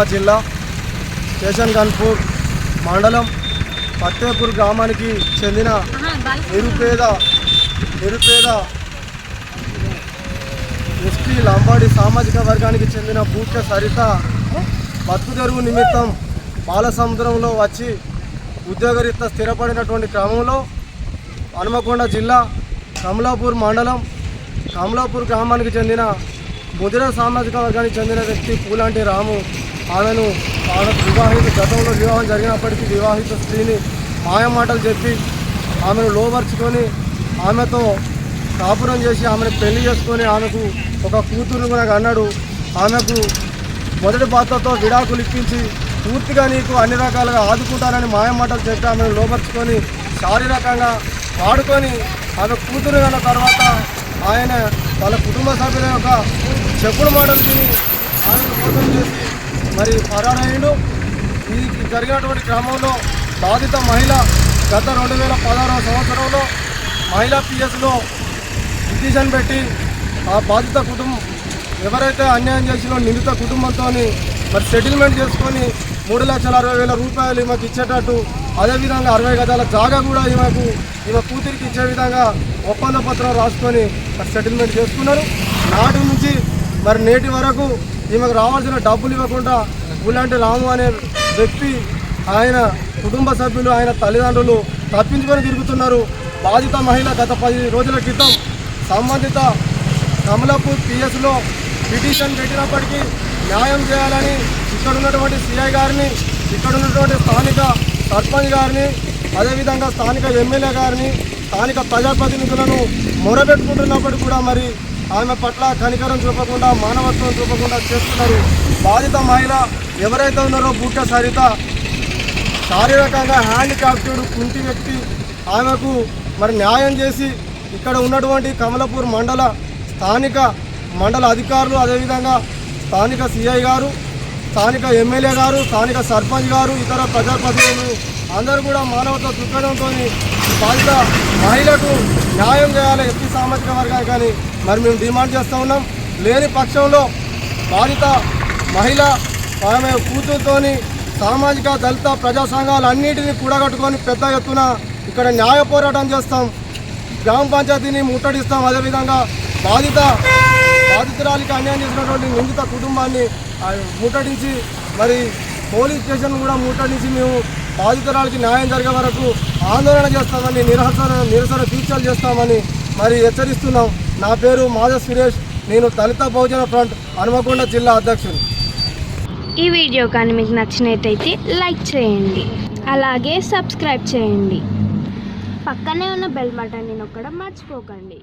నిజామాబాద్ జిల్లా స్టేషన్ గన్పూర్ మండలం పత్తేపూర్ గ్రామానికి చెందిన నిరుపేద నిరుపేద ఎస్టీ లంబాడి సామాజిక వర్గానికి చెందిన బూట్ల సరిత బతుకు నిమిత్తం బాలసముద్రంలో వచ్చి ఉద్యోగరీత్యా స్థిరపడినటువంటి క్రమంలో హనుమకొండ జిల్లా కమలాపూర్ మండలం కమలాపూర్ గ్రామానికి చెందిన ముదిర సామాజిక వర్గానికి చెందిన వ్యక్తి పూలాంటి రాము ఆమెను ఆమె వివాహిత గతంలో వివాహం జరిగినప్పటికీ వివాహిత స్త్రీని మాయమాటలు చెప్పి ఆమెను లోపరుచుకొని ఆమెతో కాపురం చేసి ఆమెను పెళ్ళి చేసుకొని ఆమెకు ఒక కూతురు నాకు అన్నాడు ఆమెకు మొదటి భర్తతో విడాకులు ఇప్పించి పూర్తిగా నీకు అన్ని రకాలుగా ఆదుకుంటానని మాయమాటలు చెప్పి ఆమెను లోపరుచుకొని శారీరకంగా వాడుకొని ఆమె కూతురు కన్న తర్వాత ఆయన వాళ్ళ కుటుంబ సభ్యుల యొక్క చెప్పుడు మాటలు తిని మరి పరారయ్యుడు ఈ జరిగినటువంటి క్రమంలో బాధిత మహిళ గత రెండు వేల పదహారవ సంవత్సరంలో మహిళా పిఎస్లో పిటిషన్ పెట్టి ఆ బాధిత కుటుంబం ఎవరైతే అన్యాయం చేసినో నిందిత కుటుంబంతో మరి సెటిల్మెంట్ చేసుకొని మూడు లక్షల అరవై వేల రూపాయలు ఈమెకు ఇచ్చేటట్టు అదేవిధంగా అరవై గదాల జాగా కూడా ఈమెకు ఈమె కూతురికి ఇచ్చే విధంగా ఒప్పంద పత్రం రాసుకొని సెటిల్మెంట్ చేసుకున్నారు. నాటి నుంచి మరి నేటి వరకు ఈమెకు రావాల్సిన డబ్బులు ఇవ్వకుండా ఇలాంటి రాము అనే వ్యక్తి ఆయన కుటుంబ సభ్యులు ఆయన తల్లిదండ్రులు తప్పించుకొని తిరుగుతున్నారు. బాధిత మహిళ గత పది రోజుల క్రితం సంబంధిత కమలాపూర్ పిఎస్లో పిటిషన్ పెట్టినప్పటికీ న్యాయం చేయాలని ఇక్కడ ఉన్నటువంటి సిఐ గారిని ఇక్కడ ఉన్నటువంటి స్థానిక సర్పంచ్ గారిని అదేవిధంగా స్థానిక ఎమ్మెల్యే గారిని స్థానిక ప్రజాప్రతినిధులను మొరబెట్టుకుంటున్నప్పటికీ కూడా మరి ఆమె పట్ల కనికరం చూపకుండా మానవత్వం చూపకుండా చేస్తున్నారు. బాధిత మహిళ ఎవరైతే ఉన్నారో బుట్ట సరిత శారీరకంగా హ్యాండిక్యాప్టెడ్ కుంటి వ్యక్తి. ఆమెకు మరి న్యాయం చేసి ఇక్కడ ఉన్నటువంటి కమలపూర్ మండల స్థానిక మండల అధికారులు అదేవిధంగా స్థానిక సిఐ గారు స్థానిక ఎమ్మెల్యే గారు స్థానిక సర్పంచ్ గారు ఇతర ప్రజాప్రతినిధులు అందరూ కూడా మానవత దృక్పథంతో బాధిత మహిళకు న్యాయం చేయాలి. ఎస్టీ సామాజిక వర్గాలు కానీ మరి మేము డిమాండ్ చేస్తూ ఉన్నాం. లేని పక్షంలో బాధిత మహిళ ఆమె కూతురుతోని సామాజిక దళిత ప్రజా సంఘాలన్నింటినీ కూడగట్టుకొని పెద్ద ఎత్తున ఇక్కడ న్యాయ పోరాటం చేస్తాం. గ్రామ పంచాయతీని ముట్టడిస్తాం. అదేవిధంగా బాధిత బాధితురాలికి అన్యాయం చేసినటువంటి నిందిత కుటుంబాన్ని ముట్టడించి మరి పోలీస్ స్టేషన్ కూడా ముట్టడించి మేము బాధితురాలకి న్యాయం జరిగే వరకు ఆందోళన చేస్తామని నిరసన నిరసన దీక్షలు చేస్తామని మరి హెచ్చరిస్తున్నాం. నా పేరు మాధవ సురేష్. నేను దళిత బహుజన ఫ్రంట్ హనుమకొండ జిల్లా అధ్యక్షుడు ఈ వీడియో కానీ మీకు నచ్చినట్టయితే లైక్ చేయండి. అలాగే సబ్స్క్రైబ్ చేయండి. పక్కనే ఉన్న బెల్ బటన్ని నొక్కడం మర్చిపోకండి.